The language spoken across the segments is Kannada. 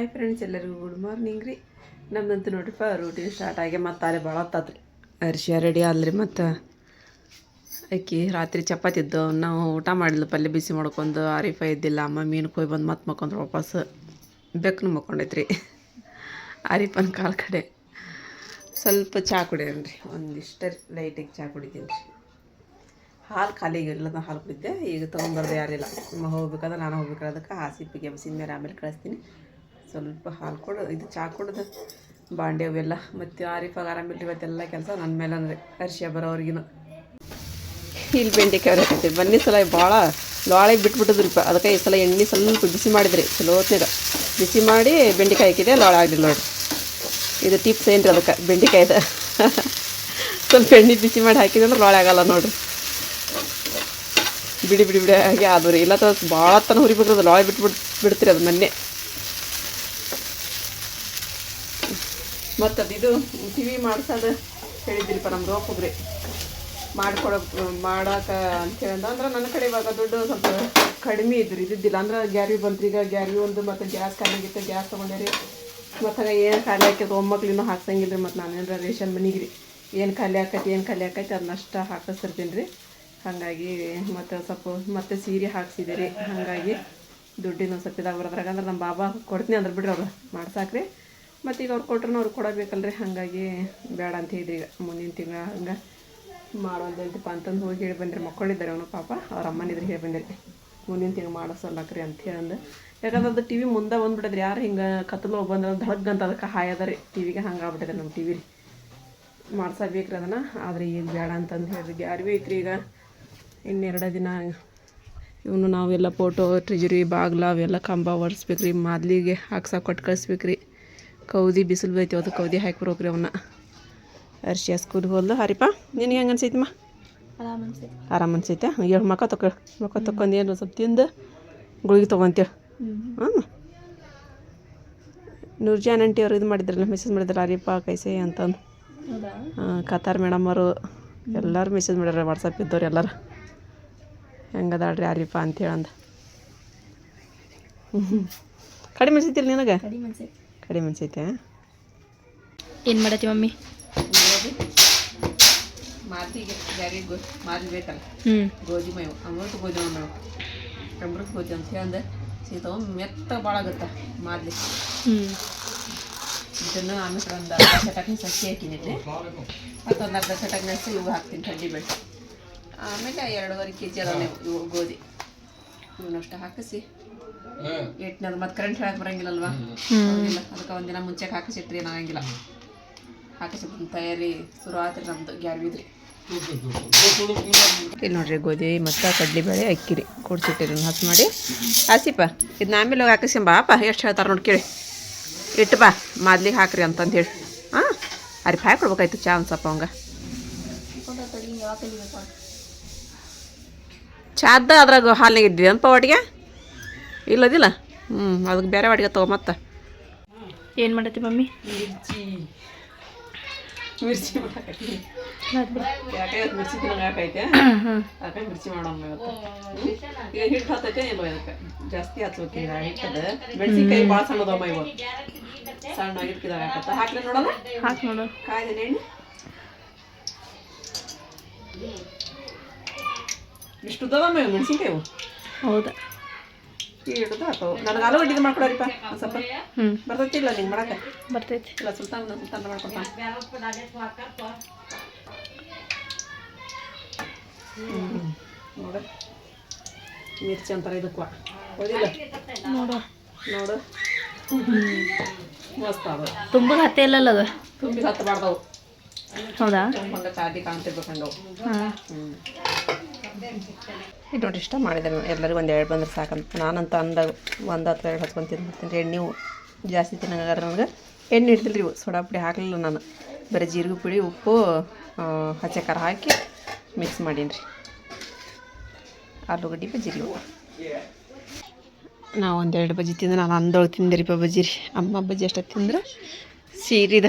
ಹಾಯ್ ಫ್ರೆಂಡ್ಸ್ ಎಲ್ಲರಿಗೂ ಗುಡ್ ಮಾರ್ನಿಂಗ್ ರೀ. ನಮ್ದಂತೂ ನೋಡ್ರಿಪ್ಪ ರೂಟೀನ್ ಸ್ಟಾರ್ಟ್ ಆಗಿ ಮತ್ತೆ ಅಲ್ಲೇ ಭಾಳ ಹೊತ್ತಾತ್ರಿ. ಅರಿಶಿಯ ರೆಡಿ ಆದ್ರಿ ಮತ್ತು ಅಕ್ಕಿ ರಾತ್ರಿ ಚಪಾತಿ ಇದ್ದು ನಾವು ಊಟ ಮಾಡಿದ್ಲು, ಪಲ್ಯ ಬಿಸಿ ಮಾಡ್ಕೊಂಡು ಆರಿಫ ಇದ್ದಿಲ್ಲ, ಅಮ್ಮ ಮೀನು ಕೊಯ್ ಬಂದು ಮತ್ತೆ ಮಕ್ಕೊಂಡ್ರು ವಾಪಸ್. ಬೆಕ್ಕನು ಮಕ್ಕೊಂಡೈತ್ರಿ. ಆರಿಫನ್ ಕಾಲು ಕಡೆ ಸ್ವಲ್ಪ ಚಹಾ ಕುಡಿಯೋಣ ರೀ. ಒಂದಿಷ್ಟು ಲೈಟಿಗೆ ಚಹಾ ಕುಡಿತೀನಿ ರೀ. ಹಾಲು ಖಾಲಿ ಇಲ್ಲದ ಹಾಲು ಕುಡಿದ್ದೆ ಈಗ ತೊಗೊಂಬರ್ದು ಯಾರಿಲ್ಲ. ಹೋಗ್ಬೇಕಾದ್ರೆ ನಾನು ಹೋಗ್ಬೇಕಾದ್ರೆ ಅದಕ್ಕೆ ಎಬ್ಸಿದ ಮೇಲೆ ಆಮೇಲೆ ಕಳಿಸ್ತೀನಿ. ಸ್ವಲ್ಪ ಹಾಲು ಕೊಡ ಇದು ಚಹಾ ಕೊಡೋದು ಬಾಂಡೆ ಅವೆಲ್ಲ, ಮತ್ತು ಆರಿಫಾಗ ಆರಾಮಿಲ್ಲ ಇವತ್ತೆಲ್ಲ ಕೆಲಸ ನನ್ನ ಮೇಲೆ ಅಂದರೆ ಅರ್ಶಿಯ ಬರೋವ್ರಿಗಿನ. ಇಲ್ಲಿ ಬೆಂಡೆಕಾಯಿ ಹಾಕ್ತೀವಿ. ಬನ್ನಿ ಸಲ ಭಾಳ ಲಾಳೆ ಬಿಟ್ಬಿಟ್ಟಿದ್ರಿಪ್ಪ. ಅದಕ್ಕೆ ಈ ಸಲ ಎಣ್ಣೆ ಸ್ವಲ್ಪ ಬಿಸಿ ಮಾಡಿದ್ರಿ, ಚಲೋ ಹೊತ್ನಾಗ ಬಿಸಿ ಮಾಡಿ ಬೆಂಡೆಕಾಯಿ ಹಾಕಿದೆ, ಲಾಳೆ ಆಗಲಿಲ್ಲ ನೋಡಿ ಇದು ಟಿಪ್ಸ್ ಏನು ರೀ ಅದಕ್ಕೆ, ಬೆಂಡೆಕಾಯ್ದು? ಸ್ವಲ್ಪ ಎಣ್ಣೆ ಬಿಸಿ ಮಾಡಿ ಹಾಕಿದ್ರೆ ಅಂದ್ರೆ ಲಾಳೆ ಆಗಲ್ಲ ನೋಡ್ರಿ. ಬಿಡಿ ಬಿಡಿ ಬಿಡಿ, ಹಾಗೆ ಅದು ರೀ. ಇಲ್ಲ ತ ಭಾಳ ತನ ಹುರಿಬೇಕ್ರಿ ಅದು ಲಾಯ್ ಬಿಟ್ಬಿಟ್ಟು ಬಿಡ್ತೀರಿ ಅದು ಮೊನ್ನೆ. ಮತ್ತು ಅದು ಇದು ಟಿ ವಿ ಮಾಡ್ಸೋದು ಹೇಳಿದ್ರಿಪ್ಪ ನಮ್ಮ ರೋಪುಗ್ರಿ ಮಾಡ್ಕೊಡೋ ಮಾಡಕ್ಕೆ ಅಂತೇಳಿ ಅಂದ್ರೆ ನನ್ನ ಕಡೆ ಇವಾಗ ದುಡ್ಡು ಸ್ವಲ್ಪ ಕಡಿಮೆ ಇದ್ರಿ, ಇದ್ದಿದ್ದಿಲ್ಲ. ಅಂದ್ರೆ ಗ್ಯಾರಿ ಬಂತು. ಈಗ ಗ್ಯಾರಿ ಒಂದು ಮತ್ತು ಗ್ಯಾಸ್ ಖಾಲಿ ಆಗಿತ್ತು, ಗ್ಯಾಸ್ ತೊಗೊಂಡೇರಿ. ಮತ್ತು ಏನು ಖಾಲಿ ಹಾಕಿದ್ರು ಒಮ್ಮಕ್ಳಿನೂ ಹಾಕ್ಸಂಗಿಲ್ಲ ರೀ ಮತ್ತು ನಾನೇನಾರ ರೇಷನ್ ಮನೆಗೆ ರೀ ಏನು ಖಾಲಿ ಆಕೈತಿ, ಏನು ಖಾಲಿ ಆಕೈತಿ ಅದನ್ನಷ್ಟ ಹಾಕಿಸ್ತಿರ್ತೀನಿ ರೀ ಹಾಗಾಗಿ ಮತ್ತು ಸ್ವಲ್ಪ ಮತ್ತೆ ಸೀರೆ ಹಾಕ್ಸಿದೆ ರೀ ಹಾಗಾಗಿ ದುಡ್ಡಿನ ಸ್ವಲ್ಪ ಇದಾಗ ಬರೋದ್ರಾಗ. ಅಂದ್ರೆ ನಮ್ಮ ಬಾಬಾ ಕೊಡ್ತೀನಿ ಅಂದ್ರೆ ಬಿಡ್ರಿ ಅವ್ರು. ಮಾಡ್ಸಾಕ್ರಿ. ಮತ್ತು ಈಗ ಅವ್ರು ಕೊಟ್ರೂ ಅವ್ರು ಕೊಡಬೇಕಲ್ರಿ, ಹಾಗಾಗಿ ಬೇಡ ಅಂತ ಹೇಳಿದ್ರಿ ಈಗ ಮುಂದಿನ ತಿಂಗಳ ಹಂಗೆ ಮಾಡೋದೈತಪ್ಪ ಅಂತಂದು ಹೋಗಿ ಹೇಳಿ ಬಂದಿರಿ ಮಕ್ಕಳಿದ್ದಾರೆ ಅವನು ಪಾಪ, ಅವ್ರ ಅಮ್ಮನಿದ್ರೆ ಹೇಳಿ ಬಂದಿರಿ. ಮುಂದಿನ ತಿಂಗಳು ಮಾಡಿಸಲ್ಲಕ್ರಿ ಅಂತ ಹೇಳಂದು ಯಾಕಂದ್ರೆ ಅದು ಟಿ ವಿ ಮುಂದೆ ಬಂದ್ಬಿಟ್ಟಿದ್ರಿ, ಯಾರು ಹಿಂಗೆ ಕತ್ತಲು ಬಂದ್ರೆ ಧಡಗ್ ಅಂತ ಅದಕ್ಕೆ ಹಾಯದ ರೀ ಟಿ ವಿಗೆ ಹಂಗೆ ಆಗ್ಬಿಟ್ಟಿದೆ ನಮ್ಮ ಟಿ ವಿ ರೀ. ಮಾಡ್ಸಬೇಕ್ರಿ ಅದನ್ನು, ಆದರೆ ಈಗ ಬೇಡ ಅಂತಂದು ಹೇಳಿದ್ರಿ. ಗ್ಯಾರ್ವಿ ಐತ್ರಿ ಈಗ ಇನ್ನೆರಡು ದಿನ ಇವನು ನಾವೆಲ್ಲ ಫೋಟೋ ಟ್ರಿಜರಿ ಬಾಗ್ಲ ಅವೆಲ್ಲ ಕಂಬ ಒರೆಸ್ಬೇಕ್ರಿ ಮಾದಲಿಗೆ ಮಾದ್ಲಿಗೆ ಹಾಕ್ಸಾಕ ಕೊಟ್ಟು ಕಳಿಸ್ಬೇಕು ರೀ ಕೌದಿ ಬಿಸಿಲು ಬೈತಿ ಅದು ಕೌದಿ ಹಾಕಿ ಬರೋಕ್ರಿ ಅವನ್ನ ಅರ್ಶಿ ಸ್ಕೂಲ್ಗೆ ಹೋಲ್ದು ಹರಿಪ ನಿನಗೆ ಹೆಂಗೆ ಅನ್ಸೈತಮ್ಮ? ಆರಾಮ ಅನ್ಸೈತಿ. ಹೇಳು ಮಕ್ಕ ತಕೊ ಮಕ್ಕ ತಕೊಂಡು ಏನು ಸ್ವಲ್ಪ ತಿಂದು ಗುಳಿಗೆ ತೊಗೊಂತೇಳಿ. ಹಾಂ ನೂರ್ಜಾನ್ ಆಂಟಿ ಅವ್ರು ಇದು ಮಾಡಿದ್ರಲ್ಲ ಮೆಸೇಜ್ ಮಾಡಿದ್ರಲ್ಲ ಹರಿಪ ಕೈಸೆ ಅಂತಂದು ಹಾಂ ಕತಾರ್ ಮೇಡಮ್ ಅವರು ಎಲ್ಲರೂ ಮೆಸೇಜ್ ಮಾಡ್ಯಾರ ವಾಟ್ಸಪ್ ಇದ್ದವ್ರು ಎಲ್ಲರೂ. ಹೆಂಗದಾಳ್ರಿ ಹರಿಪ ಹ್ಞೂ ಕಡಿಮೆ ಅನ್ಸೈತಿಲ್ಲ ನಿನಗೆ? ಕಡಿಮೆ ಅನ್ಸೈತಿ? ಏನು ಮಾಡತ್ತಿ ಮಮ್ಮಿ? ಮಾತಿಗೆ ಯಾರಿಗೆ ಮಾದಿ ಬೇಕಲ್ಲ? ಹ್ಞೂ ಗೋಧಿ ಮೇವು. ಅಮೃತ ಗೋಧಿ ಮೇವು. ಅಮೃತ ಗೋಧಿ ಅಂತ ಹೇಳಂದೆ ಸೀತಾವು ಮೆತ್ತ ಭಾಳ ಆಗುತ್ತೆ ಮಾದ್ಲಿ ಹ್ಞೂ ಇದನ್ನು ಆಮೇಲೆ ಒಂದು ಅರ್ಧ ಚಟಕ್ನಿ ಸಸಿ ಹಾಕಿನಿದ್ದೆ ಮತ್ತೊಂದು ಅರ್ಧ ಚಟಕ್ನಿ ಹಸಿ ಇವು ಹಾಕ್ತೀನಿ ಕಡ್ಡಿ ಬೇಳೆ ಆಮೇಲೆ ಎರಡೂವರೆ ಕೆ ಜಿ ಅದಾವೆ ಇವು ಗೋಧಿ. ಇವನ್ನಷ್ಟು ಹಾಕಿಸಿ. ಎಟ್ನದು? ಮತ್ತೆ ಕರೆಂಟ್ ಹೇಳಕ್ಕೆ ಬರಂಗಿಲ್ಲಲ್ವಾ? ಅಲ್ವಾ ಅದಕ್ಕೆ ಒಂದಿನ ಮುಂಚೆ ಹಾಕಿಸಿಟ್ರಿ ಏನಾಗಂಗಿಲ್ಲ ಹಾಕಿಸಿಟ್ಟು ತಯಾರಿ ಶುರು ಆತ್ರಿ ನಮ್ದು ಗ್ಯಾರ್ವಿದ್ರಿ. ಇಲ್ಲಿ ನೋಡ್ರಿ ಗೋಧಿ ಮತ್ತು ಕಡ್ಲಿಬೇಳೆ ಅಕ್ಕಿರಿ. ಕೊಡ್ಸಿಟ್ಟಿರಿ ಹಸಿ ಮಾಡಿ. ಹಸಿಪ್ಪ ಇದನ್ನ ಆಮೇಲೆ ಹೋಗಿ ಹಾಕಿಸ್ಕೊಂಬ ಅಪ್ಪ ಎಷ್ಟು ಹೇಳ್ತಾರೆ ನೋಡಿ ಕೇಳಿ. ಇಟ್ಟು ಬಾ ಮಾದ್ಲಿಗೆ ಹಾಕ್ರಿ ಅಂತಂದು ಹೇಳಿ ಹಾಂ? ಅರಿ ಹಾಕಿ ಕೊಡ್ಬೇಕಾಯ್ತು ಚಾ ಒಂದು ಸ್ವಲ್ಪ ಅವಂಗ. ಚಾದ ಅದ್ರಾಗ ಹಾಲಿನಾಗ ಇದ್ದಿ ಅಂತ ಒಟ್ಟಿಗೆ? ಇಲ್ಲದಿಲ್ಲ? ಹ್ಞೂ ಅದಕ್ಕೆ ಬೇರೆ ಅಡುಗೆ ತಗೋ ಮತ್ತೆ. ಏನು ಮಾಡತ್ತಿ ಮಮ್ಮಿ? ಮಿರ್ಚಿ. ಮಿರ್ಚಿ ಮಾಡಾಕತ್ತೀನಿ ಯಾಕೆ ಇವತ್ತು ಮಿರ್ಚಿ ತಿನ್ನಂಗೆ ಹಾಕೈತೆ ಅದಕ್ಕೆ ಮಿರ್ಚಿ ಮಾಡಮ್ಮ ಇವತ್ತು. ಈಗ ಹಿಟ್ಟು ಹತ್ತೈತೆ ಇಲ್ವ ಇದಕ್ಕೆ? ಜಾಸ್ತಿ ಹಿಟ್ಟದ. ಮೆಣಸಿನ್ಕಾಯಿ ಭಾಳ ಸಣ್ಣದಮ್ಮ ಇವತ್ತು ಸಣ್ಣ ಹಿಟ್ಟಿದಾಗ ಹಾಕತ್ತ ಹಾಕ್ಲಿ ನೋಡೋಣ ಹಾಕಿ ನೋಡು. ಕಾಯ್ದೇನೆ ಎಣ್ಣೆ ಇಷ್ಟು ಇವು ಮೆಣಸಿನ್ಕಾಯಿ ಹೌದಾ. ಈ ಹಿಡಿದು ಹಾಕವು ನನಗೆ ಆಲೂಗಡ್ಡಿದು ಮಾಡ್ಕೊಡ್ರಿಪ್ಪ. ಒಂದು ಸ್ವಲ್ಪ. ಹ್ಞೂ ಬರ್ತೈತಿಲ್ಲ ನಿಂಗೆ ಮಾಡಕ್ಕೆ? ಬರ್ತೈತಿ. ಇಲ್ಲ ಸುಲ್ತಾನ್ ಸುಲ್ತಾನ ಮಾಡ್ಕೊಡ್ತಾನೆ. ನೋಡು. ಮಿರ್ಚಿ ಅಂತಾರೆ ಇದಕ್ಕೆ ಹೋದಿಲ್ಲ ನೋಡು. ನೋಡು. ಮಸ್ತ್ ಅದ ತುಂಬ ಹತ್ತೆ ಇಲ್ಲಲ್ಲ ಅದು? ತುಂಬಿ ಹತ್ತಬಾರ್ದವು ಹೌದಾ? ಹಂಗೆ ಚಾದಿ ಕಾಣ್ತಿರ್ಬೇಕಂಡವು ಹಾಂ. ಹ್ಞೂ ಇದು ಇಷ್ಟ ಮಾಡಿದೆ ಎಲ್ಲರಿಗೂ ಒಂದು ಎರಡು ಬಂದ್ರೆ ಸಾಕಂತ. ನಾನಂತ ಅಂದ ಒಂದು ಹತ್ತು ಎರಡು ಹಚ್ಕೊಂಡು ರೀ ಎಣ್ಣೆ ಜಾಸ್ತಿ ತಿನ್ನಂಗಾರ ನನಗೆ ಎಣ್ಣೆ ಇಡ್ತಿಲ್ಲ ರೀ ಸೋಡಾ ಪುಡಿ ಹಾಕಲಿಲ್ಲ ನಾನು. ಬರೀ ಜೀರಿಗೆ ಪುಡಿ, ಉಪ್ಪು ಹಚ್ಚೆ ಖಾರ ಹಾಕಿ ಮಿಕ್ಸ್ ಮಾಡೀನಿ ರೀ. ಆಲೂಗಡ್ಡೆ ಬಜ್ಜಿ ರೀ ನಾ ಒಂದೆರಡು ಬಜ್ಜಿ ತಿಂದ್ರೆ ನಾನು ಅಂದೊಳಗೆ ತಿಂದೆ ರೀ ಬಜ್ಜಿ ರೀ. ಅಮ್ಮ ಬಜ್ಜಿ ಅಷ್ಟೇ ತಿಂದ್ರೆ. ಸೀರಿದ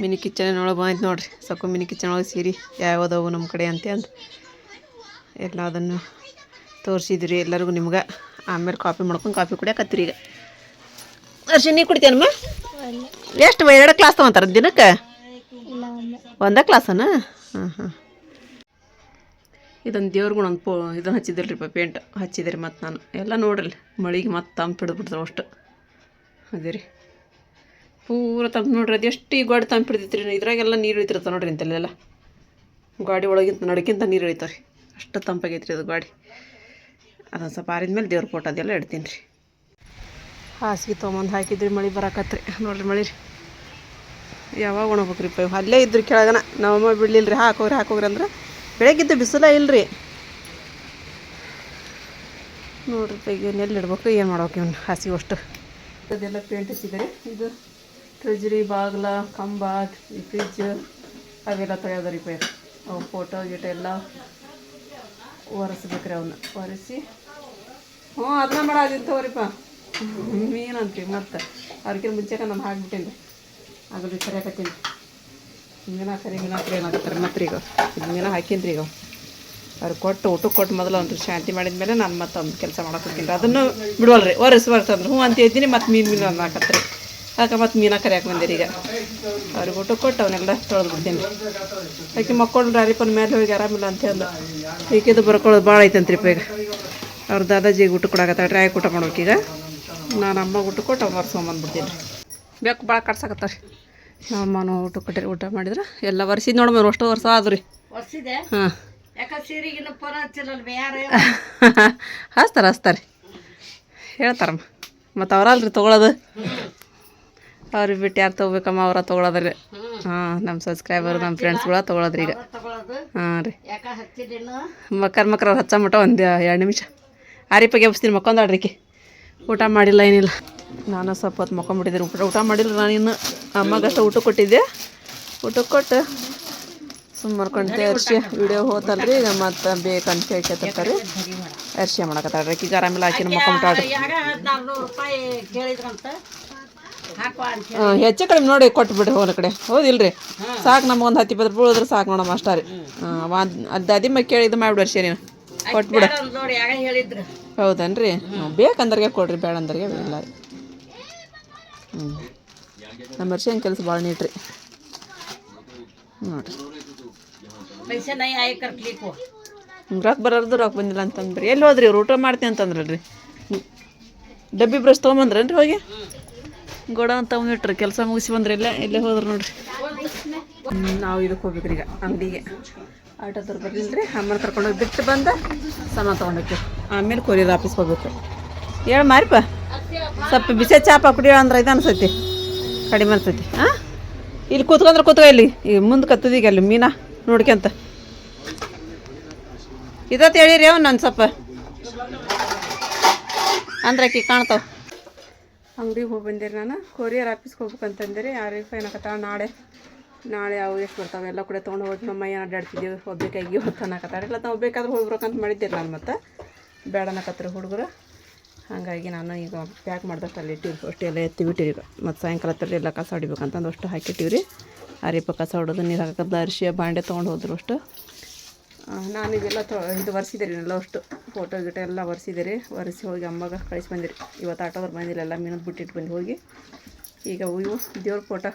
ಮಿನಿ ಕಿಚನ್ ಒಳಗೆ ಬಂತು ನೋಡಿರಿ. ಸಕ್ಕು ಮಿನಿ ಕಿಚನ್ ಒಳಗೆ ಸೀರೆ ಯಾವ್ದವು ನಮ್ಮ ಕಡೆ ಅಂತ ಅಂದು. ಎಲ್ಲ ಅದನ್ನು ತೋರಿಸಿದ್ರಿ ಎಲ್ಲರಿಗೂ ನಿಮ್ಗೆ. ಆಮೇಲೆ ಕಾಫಿ ಮಾಡ್ಕೊಂಡು ಕಾಫಿ ಕುಡಿಯಕತ್ತೀರಿ ಈಗ. ಅರ್ಶಿ ನೀ ಕುಡಿತೇನಮ್ಮ? ಎಷ್ಟು ಎರಡು ಕ್ಲಾಸ್ ತೊಗೊಂತಾರ ದಿನಕ್ಕೆ? ಒಂದೇ ಕ್ಲಾಸನ ಹಾಂ ಹಾಂ. ಇದೊಂದು ದೇವ್ರಿಗೂ ಒಂದು ಪೋ ಇದನ್ನು ಹಚ್ಚಿದ್ದಿಲ್ಲ ರೀ ಪೇಂಟ್ ಹಚ್ಚಿದ್ರಿ ಮತ್ತು ನಾನು. ಎಲ್ಲ ನೋಡ್ರಿ, ಮಳಿಗೆ ಮತ್ತು ತಂಪು ಹಿಡಿದ್ಬಿಡ್ತಾವೆ ಅಷ್ಟು. ಅದೇ ರೀ. ಪೂರ ತಂಪು ನೋಡ್ರಿ, ಅದು ಎಷ್ಟು ಈ ಗೋಡೆ ತಂಪು ಹಿಡಿದೈತ್ರಿ. ಇದ್ರಾಗೆಲ್ಲ ನೀರು ಇಳಿತಿರ್ತಾವೆ ನೋಡ್ರಿ ಇಂತಲ್ಲೆಲ್ಲ. ಗಾಡಿ ಒಳಗಿಂತ ನಡಕ್ಕಿಂತ ನೀರು ಇಳಿತಾವೆ ರೀ ಅಷ್ಟು ತಂಪಾಗೈತ್ರಿ ಅದು ಗಾಡಿ. ಅದೊಂದು ಸ್ವಲ್ಪ ಆರಿದ್ಮೇಲೆ ದೇವ್ರ ಫೋಟೋ ಅದೆಲ್ಲ ಇಡ್ತೀನಿ ರೀ ಹಾಸಿಗೆ ತೊಗೊಂಬಂದು ಹಾಕಿದ್ರಿ, ಮಳೆ ಬರಾಕತ್ರಿ. ನೋಡ್ರಿ ಮಳೆ ರೀ. ಯಾವಾಗ ರೀ ಪೈ ಅಲ್ಲೇ ಇದ್ರಿ ಕೆಳಗನ. ನಮ್ಮಮ್ಮ ಬಿಡ್ಲಿಲ್ಲ ರೀ ಹಾಕೋರಿ ಹಾಕೋಗ್ರಿ ಅಂದ್ರೆ ಬೆಳಗ್ಗಿದ್ದು ಬಿಸಿಲ ಇಲ್ಲರಿ ನೋಡ್ರಿ ಪೈಗೇನು ಎಲ್ಲಿ ಇಡ್ಬೇಕು ಏನು ಮಾಡ್ಬೇಕು ಇವನು ಹಾಸಿಗೆ ಅಷ್ಟು. ಅದೆಲ್ಲ ಪೇಂಟ್ ಸಿಗರಿ ಇದು ಟ್ರೆಜರಿ ಬಾಗ್ಲ, ಕಂಬ ಫ್ರಿಜ್ ಅವೆಲ್ಲ ತೊಳೆಯೋದ್ರಿ ಪೈ ಅವು ಫೋಟೋ ಗೀಟೋ ಎಲ್ಲ ಒರೆಸ್ಬೇಕ್ರಿ ಅವನ್ನ ಒರೆಸಿ. ಹ್ಞೂ ಅದನ್ನ ಮಾಡೋದಿತ್ತು ತಗೋರಿಪ್ಪ. ಮೀನು ಅಂತೀವಿ ಮತ್ತೆ. ಅವ್ರಿಗಿಂತ ಮುಂಚೆಗೆ ನಾನು ಹಾಕ್ಬಿಟ್ಟೇನಿ ಆಗಲಿ ಕರಿಯಾಕತ್ತೀನಿ ಮೀನ ಕರಿ ಮೀನ ಕರಿ ಏನಾಗತ್ತಾರೆ ಮತ್ತೆ ಈಗ? ಇದು ಮೀನ ಹಾಕೀನಿ ಈಗ. ಅವ್ರು ಕೊಟ್ಟು ಊಟಕ್ಕೆ ಕೊಟ್ಟು ಮೊದಲು ಒಂದು ಶಾಂತಿ ಮಾಡಿದ ಮೇಲೆ ನಾನು ಮತ್ತೊಂದು ಕೆಲಸ ಮಾಡೋಕೆ ಹೋಗ್ತೀನಿ. ಅದನ್ನು ಬಿಡುವಲ್ರಿ. ಒರೆಸ್ ಒರೆಸ್ ಹ್ಞೂ, ಅಂತ ಇದ್ದೀನಿ ಮತ್ತೆ ಮೀನು ಮೀನು ಅನ್ನಕತ್ರಿ ಆಗ ಮತ್ತೆ ಮೀನ ಕರಿಯಾಕೆ ಬಂದಿರಿ ಈಗ. ಅವ್ರಿಗೆ ಊಟ ಕೊಟ್ಟು ಅವನ್ನೆಲ್ಲ ತೊಳೆದು ಬಿಡ್ತೀನಿ. ಆಕೆ ಮಕ್ಕಳು ರಾರಿಪನ ಮೇಲೆ ಹೋಗಿ ಆರಾಮಿಲ್ಲ ಅಂತ ಅಂದ ಈಗಿದು ಬರ್ಕೊಳ್ಳೋದು ಭಾಳ ಐತಂತ್ರಿ ಈಗ. ಅವ್ರ ದಾದಾಜಿಗೆ ಊಟ ಕೊಡಾಕತ್ತ ಆಯ್ಕೆ ಊಟ ಮಾಡ್ಬೇಕೀಗ ನಾನು ಅಮ್ಮ ಊಟ ಕೊಟ್ಟು ಅವ್ರು ಬರ್ಸ್ಕೊಂಬಂದ್ಬಿಡ್ತೀನಿ ರೀ ಬೇಕು ಭಾಳ ಕಟ್ಸಾಕತ್ತಾರ ರೀ ನಮ್ಮ ಅಮ್ಮನ ಊಟ ಕೊಟ್ಟಿರಿ ಊಟ ಮಾಡಿದ್ರೆ. ಎಲ್ಲ ವರ್ಷಿದ್ ನೋಡ್ಬೋದು ಅಷ್ಟು ವರ್ಷ ಆದ್ರಿ. ರೀ ಹಾಂ. ಹಚ್ತಾರೆ ಹಚ್ತಾರೆ. ಹೇಳ್ತಾರಮ್ಮ. ಮತ್ತು ಅವರಲ್ರಿ ತೊಗೊಳೋದು. ಅವ್ರಿಗೆ ಬಿಟ್ಟು ಯಾರು ತೊಗೋಬೇಕಮ್ಮ ಅವ್ರ ತೊಗೊಳೋದ್ರಿ. ಹಾಂ ನಮ್ಮ ಸಬ್ಸ್ಕ್ರೈಬರ್ ನಮ್ಮ ಫ್ರೆಂಡ್ಸ್ಗಳ ತೊಗೊಳೋದ್ರಿ ಈಗ. ಹಾಂ ರೀ. ಮಕ್ಕರ ಮಕ್ಕರ್ ಅವ್ರು ಹಚ್ಚ ಮಟ್ಟ ಒಂದು ಎರಡು ನಿಮಿಷ. ಆರಿಪಾಗಿ ಎಬ್ಸ್ತೀನಿ ಮಕ್ಕೊಂದಾಡ್ರಿಕಿ ಊಟ ಮಾಡಿಲ್ಲ ಏನಿಲ್ಲ. ನಾನು ಸ್ವಲ್ಪ ಹೊತ್ತು ಮಕ್ಕೊಂಬಿಟ್ಟಿದ್ದೆ ಊಟ ಊಟ ಮಾಡಿಲ್ಲ ನಾನು ಇನ್ನು. ಅಮ್ಮಗಷ್ಟ ಊಟ ಕೊಟ್ಟಿದ್ದೆ. ಊಟಕ್ಕೆ ಕೊಟ್ಟು ಸುಮ್ಮನೆ ಮಾಡ್ಕೊಂಡೆ ಅರ್ಶಿ. ವಿಡಿಯೋ ಹೋತಲ್ರಿ. ಈಗ ಮತ್ತೆ ಬೇಕಂತ ಕೇಳ್ಕೊತಾರೆ ಅರ್ಶಿ ಮಾಡಕತ್ತಾಳ್ರಿ. ಈಗ ಆರಾಮಿಲ್ಲ ಹಾಕಿ ಮಕ್ಕೊಂಬಿಟ್ಟಾಳ್ರಿ ಹೆಚ್ಚು ಕಡಿಮೆ ನೋಡಿ ಕೊಟ್ಬಿಡ್ರಿ ಹೋದ ಕಡೆ. ಹೌದಿಲ್ರಿ? ಸಾಕು ನಮ್ಗೊಂದು ಹತ್ತು ಇಪ್ಪತ್ತು ರೂಪಾಯಿ ಉಳಿದ್ರೆ ಸಾಕು ನೋಡಮ್ಮ ಅಷ್ಟೇ ರೀ. ಹಾಂ ಅದು ಅದಿಮ್ಮ ಕೇಳಿ ಇದು ಮಾಡಿಬಿಡ್ರಿ ನೀನು ಕೊಟ್ಬಿಡು. ಹೌದನ್ರಿ? ಬೇಕಂದ್ರಿಗೆ ಕೊಡ್ರಿ ಬೇಡ ಅಂದ್ರಿಗೆ ಇಲ್ಲ ರೀ. ಹ್ಞೂ ನಮ್ಮ ವರ್ಷ ಏನು ಕೆಲಸ ಭಾಳ ನೀಟ್ರಿ ನೋಡ್ರಿ. ರೊಕ್ಕ ಬರೋದು ರೊಕ್ಕ ಬಂದಿಲ್ಲ ಅಂತಂದ್ರಿ. ಎಲ್ಲಿ ಹೋದ್ರಿ? ಊಟ ಮಾಡ್ತೀನಿ ಅಂತಂದ್ರಲ್ರಿ? ಡಬ್ಬಿ ಬ್ರಷ್ ತೊಗೊಂಬಂದ್ರೇನ್ರಿ ಹೋಗಿ? ಗೋಡ ಅಂತ ತೊಗೊಂಡಿಟ್ರಿ ಕೆಲಸ ಮುಗಿಸಿ ಬಂದ್ರಿ ಇಲ್ಲ, ಇಲ್ಲೇ ಹೋದ್ರು ನೋಡ್ರಿ. ನಾವು ಇದಕ್ಕೆ ಹೋಗ್ಬೇಕ್ರಿ ಈಗ ಅಂಗಡಿಗೆ. ಆಟೋದವ್ರು ಬರ್ಲಿಲ್ರಿ ರೀ ಅಮ್ಮನ ಕರ್ಕೊಂಡೋಗಿ ಬಿಟ್ಟು ಬಂದ ಸಾಮಾನು ತಗೊಂಡಿ ಆಮೇಲೆ ಕೊರಿಯರ್ ಆಫೀಸ್ ಹೋಗ್ಬೇಕು. ಹೇಳ ಮಾರಿಪ ಸ್ವಲ್ಪ ಬಿಸಿ ಚಾಪ ಕುಡಿಯೋ ಅಂದ್ರೆ ಇದು ಅನ್ಸೈತಿ. ಕಡಿಮೆ ಅನ್ಸೈತಿ. ಹಾಂ ಇಲ್ಲಿ ಕೂತ್ಕೊಂಡ್ರೆ ಕೂತ್ಕೊ ಇಲ್ಲಿ. ಈಗ ಮುಂದೆ ಕತ್ತದೀಗ ಅಲ್ಲಿ ಮೀನಾ. ನೋಡ್ಕೊಂತ ಇದತ್ ಹೇಳಿರಿ ಅವ್ ನಾನು ಸ್ವಲ್ಪ. ಅಂದ್ರೆ ಆಕಿ ಕಾಣ್ತಾವ. ಅಂಗಡಿಗೆ ಹೋಗಿ ಬಂದಿರಿ ನಾನು. ಕೊರಿಯರ್ ಆಫೀಸ್ಗೆ ಹೋಗ್ಬೇಕಂತಂದೆ ಯಾರು ಆರಿಫ್ ಏನಕತ್ತಾಳ, ನಾಳೆ ನಾಳೆ ಅವು ಎಷ್ಟು ಬರ್ತಾವೆ ಎಲ್ಲ ಕೂಡ ತೊಗೊಂಡು ಹೋಗಿ ನಮ್ಮ ಏನು ಅಡ್ಡಾಡ್ತಿದ್ದೀವಿ ಹೋಗ್ಬೇಕಾಗಿ ಹೊತ್ತು ಅನ್ನಕತ್ತಾರ. ಇಲ್ಲ ನಾವು ಬೇಕಾದ್ರೆ ಹೋಗ್ಬೇಕಂತ ಮಾಡಿದ್ದೀರಿ ನಾನು ಮತ್ತೆ. ಬೇಡ ಅನ್ನಕತ್ತರ ಹುಡುಗರು. ಹಾಗಾಗಿ ನಾನು ಈಗ ಪ್ಯಾಕ್ ಮಾಡ್ದಷ್ಟು ಅಲ್ಲಿ ಇಟ್ಟಿವಿ ಅಷ್ಟು ಎಲ್ಲ ಎತ್ತಿ ಬಿಟ್ಟಿರಿ ಈಗ. ಮತ್ತು ಸಾಯಂಕಾಲ ಹತ್ತಿರ ಎಲ್ಲ ಕಸ ಹೊಡಿಬೇಕಂತಂದು ಅಷ್ಟು ಹಾಕಿಟ್ಟಿವ್ರಿ. ಅರಿಪ ಕಸ ಹೊಡೋದು ನೀರು ಹಾಕದ ಅರಿಶಿ ಬಾಂಡೆ ತೊಗೊಂಡು ಹೋದ್ರು ಅಷ್ಟು. ನಾನು ಇವೆಲ್ಲ ತೊ ಇದು ಒರೆಸಿದ್ದೀರಿ ಎಲ್ಲ ಅಷ್ಟು ಫೋಟೋ ಗಿಟ ಎಲ್ಲ ಒರೆಸಿದೆ ರೀ. ಒರೆಸಿ ಹೋಗಿ ಅಮ್ಮಗೆ ಕಳಿಸಿ ಬಂದಿರಿ ಇವತ್ತು ಆಟೋದವ್ರು ಬಂದಿಲ್ಲ, ಎಲ್ಲ ಮೀನದ ಬಿಟ್ಟಿಟ್ಟು ಬಂದು ಹೋಗಿ. ಈಗ ಇವು, ದೇವ್ರ ಫೋಟೋ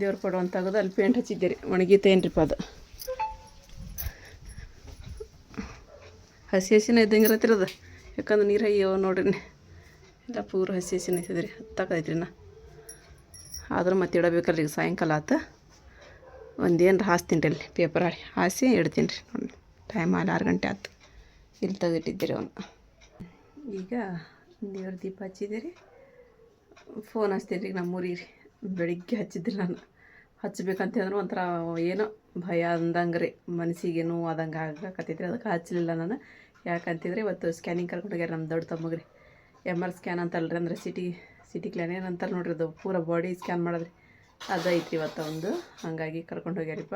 ದೇವ್ರ ಫೋಟೋ ಅಂತ ತೆಗೆದು ಅಲ್ಲಿ ಪೇಂಟ್ ಹಚ್ಚಿದ್ದೆ ರೀ. ಒಣಗಿತೇನ್ರಿಪ್ಪ ಅದು. ಹಸಿ ಹಸಿನ ಇದ್ದಂಗೆ ಇರತ್ತಿರೋದು ಯಾಕಂದ್ರೆ ನೀರು ಅಯ್ಯೋ ನೋಡ್ರಿ ಎಲ್ಲ ಪೂರ ಹಸಿ ಹಸಿನ ಐತದ್ರಿ ಹತ್ತಾಕೈತ್ರಿ ನಾ. ಆದರೂ ಮತ್ತೆ ಇಡಬೇಕಲ್ಲ ಈಗ ಸಾಯಂಕಾಲ ಆತ. ಒಂದೇನು ಹಾಸ್ತೀನಿ ರೀ ಅಲ್ಲಿ ಪೇಪರ್ ಹಾಳಿ ಹಾಸಿ ಇಡ್ತೀನಿ ರೀ ನೋಡಿ ಟೈಮ್ ಅಲ್ಲಿ ಆರು ಗಂಟೆ ಆಯ್ತು ಇಲ್ಲಿ ತೆಗೆದಿಟ್ಟಿದ್ದೀರಿ ಅವನು. ಈಗ ದೇವ್ರ ದೀಪ ಹಚ್ಚಿದ್ದೀರಿ. ಫೋನ್ ಹಚ್ತೀನಿ ರೀ ನಮ್ಮೂರಿಗೆ ರೀ. ಬೆಳಿಗ್ಗೆ ಹಚ್ಚಿದ್ರಿ ನಾನು. ಹಚ್ಬೇಕಂತ ಅಂದ್ರೆ ಒಂಥರ ಏನೋ ಭಯ ಅಂದಂಗೆ ರೀ. ಮನಸ್ಸಿಗೆ ನೋವು ಆದಂಗೆ ಆಗಕತ್ತೈತ್ರಿ. ಅದಕ್ಕೆ ಹಚ್ಚಲಿಲ್ಲ ನಾನು. ಯಾಕಂತಿದ್ರೆ ಇವತ್ತು ಸ್ಕ್ಯಾನಿಂಗ್ ಕರ್ಕೊಂಡು ಹೋಗ್ಯಾರ ನಮ್ಮ ದೊಡ್ಡ ತಮ್ಮಗೆ ರೀ. ಎಂ ಆರ್ ಸ್ಕ್ಯಾನ್ ಅಂತಲ್ರಿ ಅಂದ್ರೆ ಸಿಟಿ ಸಿಟಿ ಕ್ಲಾನ್ ಏನಂತಾರೆ ನೋಡ್ರಿ ಅದು. ಪೂರ ಬಾಡಿ ಸ್ಕ್ಯಾನ್ ಮಾಡೋದ್ರಿ. ಅದು ಐತ್ರಿ ಇವತ್ತು ಒಂದು. ಹಾಗಾಗಿ ಕರ್ಕೊಂಡು ಹೋಗ್ಯಾರಿಪ್ಪ.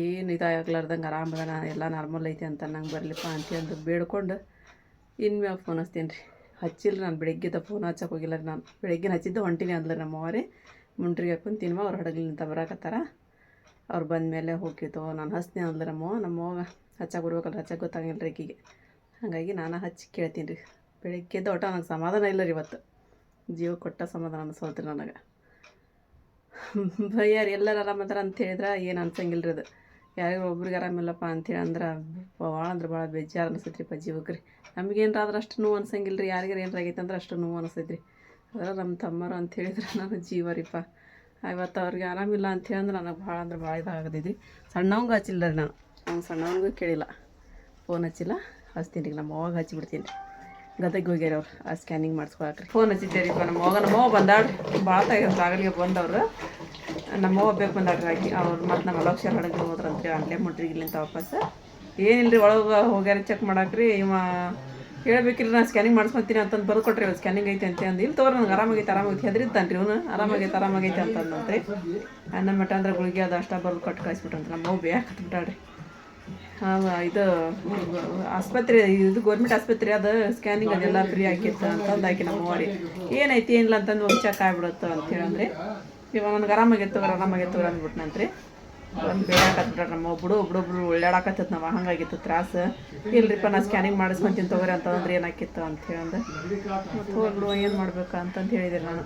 ಏನು ಇದಾಗ್ಲಾರ್ದಂಗೆ ಆರಾಮದಾನ ಎಲ್ಲ ನಾರ್ಮಲ್ ಐತಿ ಅಂತ ನಂಗೆ ಬರಲಿಪ್ಪ ಅಂತ ಅಂದು ಬೇಡ್ಕೊಂಡು ಇನ್ಮ್ಯಾಗ ಫೋನ್ ಹಚ್ತೀನಿ ರೀ ಹಚ್ಚಿಲ್ಲ ನಾನು ಬೆಳಗ್ಗೆದ ಫೋನ್ ಹಚ್ಚಕ್ಕೆ ಹೋಗಿಲ್ಲ ರೀ ನಾನು. ಬೆಳಗ್ಗೆ ಹಚ್ಚಿದ್ದು ಹೊಂಟಿನಿ ಅಂದ್ಲು ನಮ್ಮ ಅವರೇ ಮುಂಡ್ರಿಗೆ ಕುಂತಿನ್ಮ ಅವ್ರು ಹಡಗ್ಲಿಂತ ಬರಾಕತ್ತಾರ. ಅವ್ರು ಬಂದ ಮೇಲೆ ಹೋಗಿತ್ತು ನಾನು ಹಚ್ತೀನಿ ಅಂದ್ಲು ನಮ್ಮ ನಮ್ಮವ್ವ ಹಚ್ಚಕ್ಕೆ ಬರ್ಬೇಕಲ್ಲ ಹಚ್ಚಕ್ಕೆ ಗೊತ್ತಾಗಿಲ್ಲ ರೀ ಈಗಿಗೆ ಹಾಗಾಗಿ ನಾನು ಹಚ್ಚಿ ಕೇಳ್ತೀನಿ ರೀ ಬೆಳಗ್ಗೆದ್ದು ಒಟ್ಟು ನನಗೆ ಸಮಾಧಾನ ಇಲ್ಲ ರೀ ಇವತ್ತು. ಜೀವ ಕೊಟ್ಟ ಸಮಾಧಾನ ಅನಿಸೋದ್ರಿ ನನಗೆ. ಭಯ್ಯಾರ ಎಲ್ಲರೂ ಆರಾಮದಾರ ಅಂತ ಹೇಳಿದ್ರೆ ಏನು ಅನ್ಸಂಗಿಲ್ಲ ಅದು. ಯಾರಿಗೂ ಒಬ್ರಿಗೆ ಆರಾಮಿಲ್ಲಪ್ಪ ಅಂತೇಳಿ ಅಂದ್ರೆ ಭಾಳ ಅಂದ್ರೆ ಭಾಳ ಬೇಜಾರು ಅನಿಸ್ತೈತ್ರಿ ರೀ ಜೀವಕ್ಕೆ ರೀ ನಮಗೇನಾದ್ರೂ ಅಷ್ಟು ನೋವು ಅನ್ಸಂಗಿಲ್ಲ ರೀ ಯಾರಿಗಾರ ಏನಾರ ಆಗೈತೆ ಅಂದ್ರೆ ಅಷ್ಟು ನೋವು ಅನಿಸ್ತೈತ್ರಿ ಅದ್ರ ನಮ್ಮ ತಮ್ಮರು ಅಂತ ಹೇಳಿದ್ರೆ ನಾನು ಜೀವ ರೀಪ ಇವತ್ತು ಅವ್ರಿಗೆ ಆರಾಮಿಲ್ಲ ಅಂತೇಳಿ ಅಂದ್ರೆ ನನಗೆ ಭಾಳ ಅಂದ್ರೆ ಭಾಳ ಇದಾಗತೈತಿ ಸಣ್ಣವಂಗೆ ಹಚ್ಚಿಲ್ಲ ರೀ ನಾನು. ಅವ್ನು ಸಣ್ಣವನಿಗೂ ಕೇಳಿಲ್ಲ. ಫೋನ್ ಹಚ್ಚಿಲ್ಲ. ಹಚ್ತೀನಿ ರೀ ನಮ್ಮ ಅವಾಗ ಹಚ್ಚಿಬಿಡ್ತೀನಿ ರೀ ಗದಗ ಹೋಗ್ಯಾರ ಅವ್ರು. ಆ ಸ್ಕ್ಯಾನಿಂಗ್ ಮಾಡಿಸ್ಕೊಳಕ್ರಿ. ಫೋನ್ ಹಚ್ಚಿದ್ದೇರಿ ನಮ್ಮ ಅವಾಗ ನಮ್ಮ ಅವ್ವ ಬಂದಾಳ್ರಿ. ಭಾಳ ತಾಗಿದ್ರು ಆಗಲಿಗೆ ಬಂದವ್ರು. ನಮ್ಮ ಅವ್ವ ಬೇಕು ಬಂದಾಳ್ರಿ ಆಕಿ. ಅವ್ರು ಮತ್ತು ನಮ್ಮ ಅಲಕ್ಷರ ಹಡಗಿ ಹೋದ್ರಂತ್ರಿ ಅಲ್ಲೇ ಮುಟ್ರಿ ಇಲ್ಲಿಂದ ವಾಪಸ್. ಏನಿಲ್ಲ ರೀ ಒಳಗೆ ಹೋಗ್ಯಾರ ಚೆಕ್ ಮಾಡಾಕ್ರಿ. ಇವ ಹೇಳ್ಬೇಕಿಲ್ಲ ನಾನು ಸ್ಕ್ಯಾನಿಂಗ್ ಮಾಡಿಸ್ಕೊತೀನಿ ಅಂತಂದು ಬರ್ದು ಕೊಟ್ರಿ ಅವ್ರು ಸ್ಕ್ಯಾನಿಂಗ್ ಐತೆ ಅಂತ ಅಂದು. ಇಲ್ಲಿ ತೋರ್ ನನಗೆ ಆರಾಮಾಗೈತೆ ಆರಾಮಾಗೈತೆ. ರೀ ಇವನು. ಆರಾಮಾಗೈತೆ ಆರಾಮಾಗೈತೆ ಅಂತಂದಂತ್ರಿ ಅನ್ನ ಮಟ್ಟ ಅಂದ್ರೆ ಗುಳಿಗೆ ಅದು, ಅಷ್ಟ ಬರ್ದು ಕೊಟ್ಟು ಕಳಿಸ್ಬಿಟ್ಟಂತ ನಮ್ಮ ಅವ್ವ ಬೇಯಾಕ ಹತ್ಬಿಟ್ಟಾಳ್ರಿ. ಹಾಂ ಇದು, ಆಸ್ಪತ್ರೆ, ಇದು ಗೌರ್ಮೆಂಟ್ ಆಸ್ಪತ್ರೆ ಅದು ಸ್ಕ್ಯಾನಿಂಗ್ ಅದೆಲ್ಲ ಫ್ರೀ ಆಗಿತ್ತು ಅಂತಂದು ಆಕೆ ನಮ್ಮ ಮಾಡಿ ಏನೈತಿ ಏನಿಲ್ಲ ಅಂತಂದು ಒಂದು ಚೆಕ್ ಆಗ್ಬಿಡುತ್ತೆ ಅಂತ ಹೇಳಂದ್ರೆ, ಇವಾಗ ನನಗೆ ಆರಾಮಾಗೈತೆ ಆರಾಮಾಗೈತೆ ಅಂದ್ಬಿಟ್ನಂತ್ರಿ. ಒಂದು ಬೇರೆ ಹಾಕತ್ಬಿಟ್ರೆ ನಮ್ಮ ಒಬ್ರು ಒಬ್ಬೊಬ್ರು ಒಳ್ಳಾಡಕತ್ತೈತೆ ನಾವು ಹಂಗಾಗಿತ್ತು ತ್ರಾಸ. ಇಲ್ರಿಪ್ಪ ನಾ ಸ್ಕ್ಯಾನಿಂಗ್ ಮಾಡಿಸ್ಕೊಂತೀನಿ ತಗೋರಿ ಅಂತಂದ್ರೆ ಏನಾಕಿತ್ತು ಅಂತ ಹೇಳಂದು. ಮತ್ತು ಹೋಗ್ಬಿಡು ಏನು ಮಾಡ್ಬೇಕು ಅಂತಂದು ಹೇಳಿದೆ ನಾನು.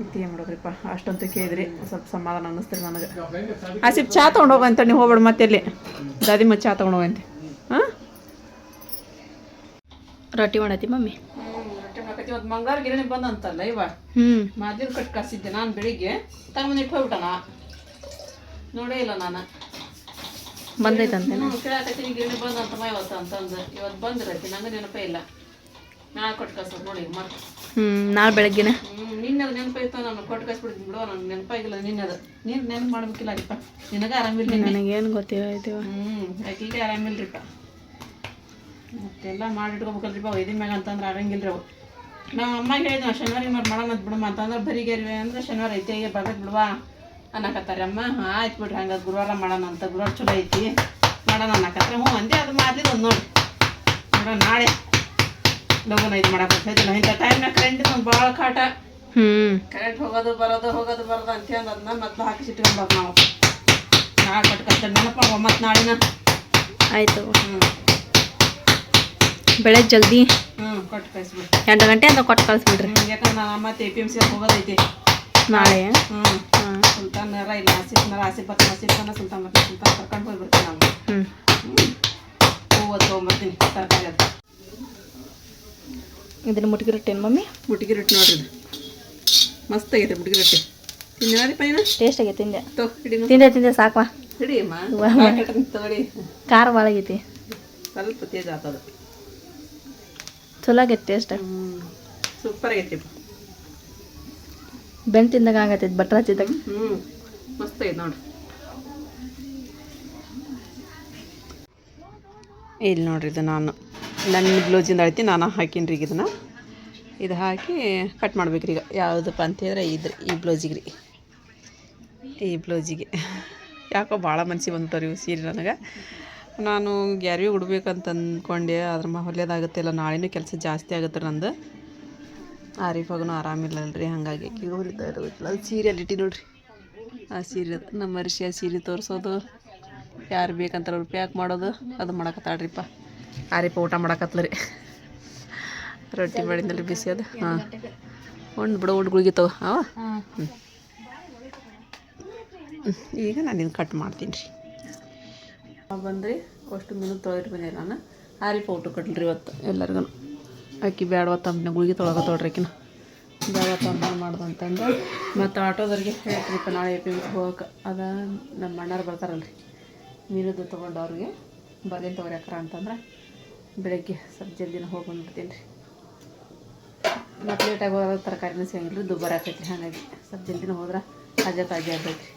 ಮತ್ತೆ ಏನು ಮಾಡೋದ್ರಿಪ್ಪ ಅಷ್ಟಂತೂ ಕೇಳಿದ್ರಿ ಸ್ವಲ್ಪ ಸಮಾಧಾನ ಅನ್ನಿಸ್ತೀರಿ ನನಗೆ. ಆ ಸಿಪ್ ಚಾ ತೊಗೊಂಡು ಹೋಗಂತ ನೀವು ಹೋಗ್ಬೇಡ ಮತ್ತೆ ಎಲ್ಲಿ ಮತ್ತೆ ಚಾ ತೊಗೊಂಡು ಹೋಗಂತೆ ಹಾಂ? ರೊಟ್ಟಿ ಮಾಡತ್ತಿ ಮಮ್ಮಿ? ಇವತ್ತು ಮಂಗಾರ ಗಿರಣಿ ಬಂದಂತಲ್ಲ ಇವ? ಹ್ಞೂ ಮಾದಿನ ಕಟ್ ಕಾಸಿದ್ದೆ ನಾನು ಬೆಳಿಗ್ಗೆ. ತಗೊಂಡು ಇಟ್ಟು ಹೋಗ್ಬಿಟ್ಟಣ ನೋಡೇ ಇಲ್ಲ ನಾನು. ಬಂದೈತಂತೆ. ಹ್ಞೂ ಕೇಳಾಕತ್ತೀನಿ ಗಿರಣಿ ಬಂದಂತಮ್ಮ ಇವತ್ತು ಅಂತಂದು. ಇವತ್ತು ಬಂದಿರತ್ತಿ ನಂಗೆ ನೆನಪೇ ಇಲ್ಲ. ನಾಳೆ ಕೊಟ್ಟು ಕಳ್ಸೋದು ನೋಡಿ ಮತ್ತೆ ಹ್ಞೂ ನಾಳೆ ಬೆಳಗ್ಗೆನೆ. ಹ್ಞೂ ನಿನ್ನೆ ನೆನಪಾಯ್ತು ನಾನು ಕೊಟ್ಟು ಕಳ್ಸಿಬಿಡ್ತೀನಿ ಬಿಡೋ ನನಗೆ ನೆನಪಾಗಿಲ್ಲ ನಿನ್ನದು ನೀನು ನೆನಪು ಮಾಡ್ಬೇಕಿಲ್ಲ ಅರಿಪ್ಪ ನಿನಗೆ ಆರಾಮಿಲ್ಲ ನನಗೇನು ಗೊತ್ತಿಲ್ಲ ಹ್ಞೂ ಆಕಿಗೆ ಆರಾಮಿಲ್ರಿಪ್ಪ. ಮತ್ತೆಲ್ಲ ಮಾಡಿಟ್ಕೋಬೇಕಲ್ರಿಪ್ಪ ಒಯ್ದಿ ಮ್ಯಾಗ ಅಂತಂದ್ರೆ ಆಗಂಗಿಲ್ರಿ ಅವು. ನಾವು ಅಮ್ಮಗೆ ಹೇಳಿದ್ವಿ ನಾವು ಶನಿವಾರ ಮಾಡಿ ಮಾಡೋಣ ಬಿಡಮ್ಮ ಅಂತಂದ್ರೆ ಬರಿಗೇರಿ ಅಂದ್ರೆ ಶನಿವಾರ ಐತಿ ಬರ್ಬೇಕು ಬಿಡುವ. ಅನ್ನಕತ್ತಾರೆ ಅಮ್ಮ ಹಾಂ ಆಯ್ತು ಬಿಡ್ರಿ ಹಂಗೆ ಗುರುವಾರ ಮಾಡೋಣ ಅಂತ ಗುರುವಾರ ಚಲೋ ಐತಿ ಮಾಡೋಣ ಅನ್ನಕತ್ತಾರೆ ಹ್ಞೂ ಅಂದೆ ಅದು ಮಾಡ್ಲಿಲ್ಲ ಒಂದು ನೋಡಿ ನೋಡೋಣ ನಾಳೆ ಲಗುನ ಇದು ಮಾಡಕ್ಕೆ ಬರ್ತೈತಿಲ್ಲ ಇಂಥ ಟೈಮ್ನಾಗ ಕರೆಂಟ್ ಒಂದು ಭಾಳ ಕಾಟ. ಹ್ಞೂ ಕರೆಂಟ್ ಹೋಗೋದು ಬರೋದು ಹೋಗೋದು ಬರೋದು ಅಂತ ಅದನ್ನ ಮತ್ತೆ ಹಾಕಿ ನಾವು. ನಾಳೆ ಕಟ್ಕೊಳ್ತೇವೆ ನೆನಪ ಮತ್ತೆ ನಾಳಿನ. ಆಯಿತು ಹ್ಞೂ ಬೆಳೆ ಜಲ್ದಿ. ಹ್ಞೂ ಕೊಟ್ಟು ಕಳಿಸ್ಬಿಡ್ರಿ ಎಂಟು ಗಂಟೆ ಅಂತ ಕೊಟ್ಟು ಕಳಿಸ್ಬಿಡ್ರಿ. ಯಾಕಂದ್ರೆ ನಾನು ಮತ್ತೆ ಎ ಪಿ ಎಂ ಸಿ ಹೋಗೋದೈತಿ. ನಾಳೆ? ಹ್ಞೂ ಸುಲ್ತಾನ್ ನರ ಇಲ್ಲ ಆಸಿಫ್ನರ ಆಸಿಫ್ ಬತ್ತ ಆಸಿಫ್ನ ಸುಲ್ತಾನ್ ಮತ್ತೆ ಸುಲ್ತಾನ್ ಕರ್ಕೊಂಡು ಹೋಗಿ ನಾನು. ನಾವು ಹೂವು ತೊಗೊಂಬರ್ತೀನಿ ತರಕಾರಿ ಅದು. ಇದನ್ನ ಮುಟ್ಗಿ ರೊಟ್ಟಿನ ಮಮ್ಮಿ? ಮುಟ್ಗಿ ರೊಟ್ಟಿ ನೋಡ್ರಿ ಮಸ್ತ್ ಆಗೈತೆ ಮುಟ್ಗಿ ರೊಟ್ಟಿ. ತಿನ್ನಾರಿಪ್ಪ ಪೈನ? ಟೇಸ್ಟ್ ಆಗೈತೆ ತಿಂದೆ. ತೋ ಹಿಡಿನು ತಿಂದೆ ತಿಂದೆ ಸಾಕ್ವಾ ಹಿಡಿ ಅಮ್ಮ ತಗೊಳ್ಳಿ ಖಾರ ಭಾಳ ಆಗೈತಿ. ಸ್ವಲ್ಪ ತೇಜ್ ಆಗ್ತದ ಚಲೋ ಆಗೈತೆ ಟೇಸ್ಟ್ ಸೂಪರ್ ಆಗೈತಿ ಬೆಣ್ಣೆ ತಿಂದಾಗ ಆಗತ್ತೈತಿ ಬಟ್ರ ಹಚ್ಚಿದಾಗ. ಹ್ಞೂ ಮಸ್ತ್ ಐತೆ ನೋಡ್ರಿ. ಇಲ್ಲಿ ನೋಡ್ರಿ ಇದು ನಾನು. ನನ್ನ ಬ್ಲೌಸಿಂದ ಅಳ್ತಿ ನಾನು ಹಾಕೀನಿ ರೀ ಇದನ್ನು. ಇದು ಹಾಕಿ ಕಟ್ ಮಾಡ್ಬೇಕ್ರಿ ಈಗ. ಯಾವುದಪ್ಪ ಅಂತ ಹೇಳಿದ್ರೆ ಇದ್ರಿ ಈ ಬ್ಲೌಸಿಗೆ ರೀ. ಈ ಬ್ಲೌಸಿಗೆ. ಯಾಕೋ ಭಾಳ ಮನ್ಸಿಗೆ ಬಂತವ್ರಿ ಇವು ಸೀರೆ ನನಗೆ. ನಾನು ಗ್ಯಾರ್ವಿ ಉಡ್ಬೇಕಂತ ಅಂದ್ಕೊಂಡೆ ಅದ್ರ ಮ ಇಲ್ಲ ನಾಳೆನೂ ಕೆಲಸ ಜಾಸ್ತಿ ಆಗುತ್ತೆ ನಂದು. ಆರಿಫಾಗೂ ಆರಾಮಿಲ್ಲಲ್ರಿ ಹಾಗಾಗಿ. ಹೊಲಿತಾ ಇರೋದಿಲ್ಲ ಅದು ಸೀರೆ ಅಲ್ಲಿ ಇಟ್ಟಿ ನೋಡ್ರಿ. ಆ ಸೀರೆ, ನಮ್ಮ ಅರಿಶಿ ಆ ಸೀರೆ ತೋರಿಸೋದು. ಯಾರು ಬೇಕಂತಾರೆ ಅವ್ರು ಪ್ಯಾಕ್ ಮಾಡೋದು, ಅದು ಮಾಡಕತ್ತಾಳ್ರಿಪ್ಪ. ಆರಿಪ್ಪ ಊಟ ಮಾಡಕತ್ಲ ರೀ. ರೊಟ್ಟಿ ಮಾಡಿದ್ನಲ್ರಿ ಬಿಸಿ ಅದು. ಹಾಂ. ಉಂಡು ಬಿಡು, ಉಂಡು ತಗೋ. ಅವ ಹ್ಞೂ ಈಗ ನಾನು ಇದನ್ನು ಕಟ್ ಮಾಡ್ತೀನಿ ರೀ. ಬಂದ್ರಿ, ಅಷ್ಟು ಮೀನು ತೊಳೆದ್ರಿ ಬಂದೆ ನಾನು. ಆರಿಪ್ಪ ಊಟ ಕಟ್ಲ್ರಿ ಇವತ್ತು ಎಲ್ಲರಿಗೂ ಅಕ್ಕಿ ಬೇಡವ ತಮ್ಮ ಗುಳಿಗೆ ತೊಳಗತ್ತೋಡ್ರಿ ಆಕಿನ ಬೇಡ ತಮ್ಮ ಮಾಡ್ದು ಅಂತಂದು ಮತ್ತು ಆಟೋದವ್ರಿಗೆ ಹೇಳ್ತೀರಿಪ್ಪ ನಾಳೆ ಎ ಪಿ ಹೋಗಕ್ಕೆ ಅದ ನಮ್ಮ ಬರ್ತಾರಲ್ಲ ಬರ್ತಾರಲ್ರಿ. ಮೀನದ್ದು ತೊಗೊಂಡು ಅವ್ರಿಗೆ. ಬರ್ಲಿನ ತೊಗೊರಿ ಅಂತಂದ್ರೆ ಬೆಳಗ್ಗೆ ಸ್ವಲ್ಪ ಜಲ್ದಿನ ಹೋಗಿ ಬಂದ್ಬಿಡ್ತೀನಿ ರೀ. ಮತ್ತು ಲೇಟಾಗಿ ಹೋದ್ರೆ ತರಕಾರಿನೂ ಸಿಗಂಗಿಲ್ಲ ರೀ, ದುಬ್ಬರ ಆಕೈತಿ ಹಾಗಾಗಿ ಸ್ವಲ್ಪ ಜಲ್ದಿನ ಹೋದ್ರೆ ತಾಜಾ ತಾಜಾ ಆಗ್ತೈತಿ